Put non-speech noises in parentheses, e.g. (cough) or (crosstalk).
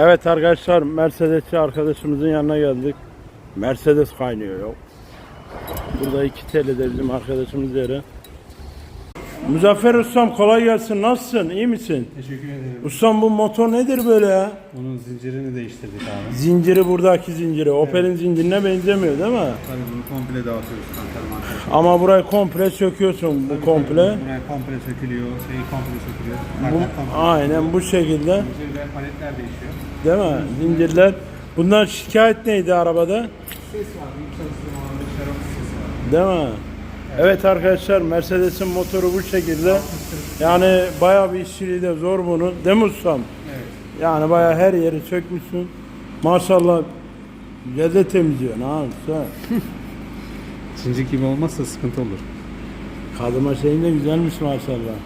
Evet arkadaşlar Mercedesçi arkadaşımızın yanına geldik. Mercedes kaynıyor yok. Burada iki TL'de bizim arkadaşımız yeri. Muzaffer Ustam kolay gelsin. Nasılsın? İyi misin? Teşekkür ederim. Ustam bu motor nedir böyle ya? Bunun zincirini değiştirdik abi. Zinciri buradaki zinciri. Opel'in zincirine benzemiyor değil mi? Tabii bunu komple dağıtıyoruz kantar mantar. Ama burayı komple söküyorsun bu komple. Buraya komple sökülüyor, şey komple sökülüyor. Bu, komple. aynen bu şekilde. Paletler değişiyor. Değil mi? Zincirler. Bundan şikayet neydi arabada? Ses var, büyük çalıştırma var, şarap sesi var. Değil mi? Evet arkadaşlar Mercedes'in motoru bu şekilde. Yani bayağı bir işçiliği de zor bunun. Değil mi ustam? Evet. Yani bayağı her yeri sökmüşsün. Maşallah güzel de temizliyorsun ha usta. Zincir (laughs) gibi olmazsa sıkıntı olur. Kadıma şeyin de güzelmiş maşallah.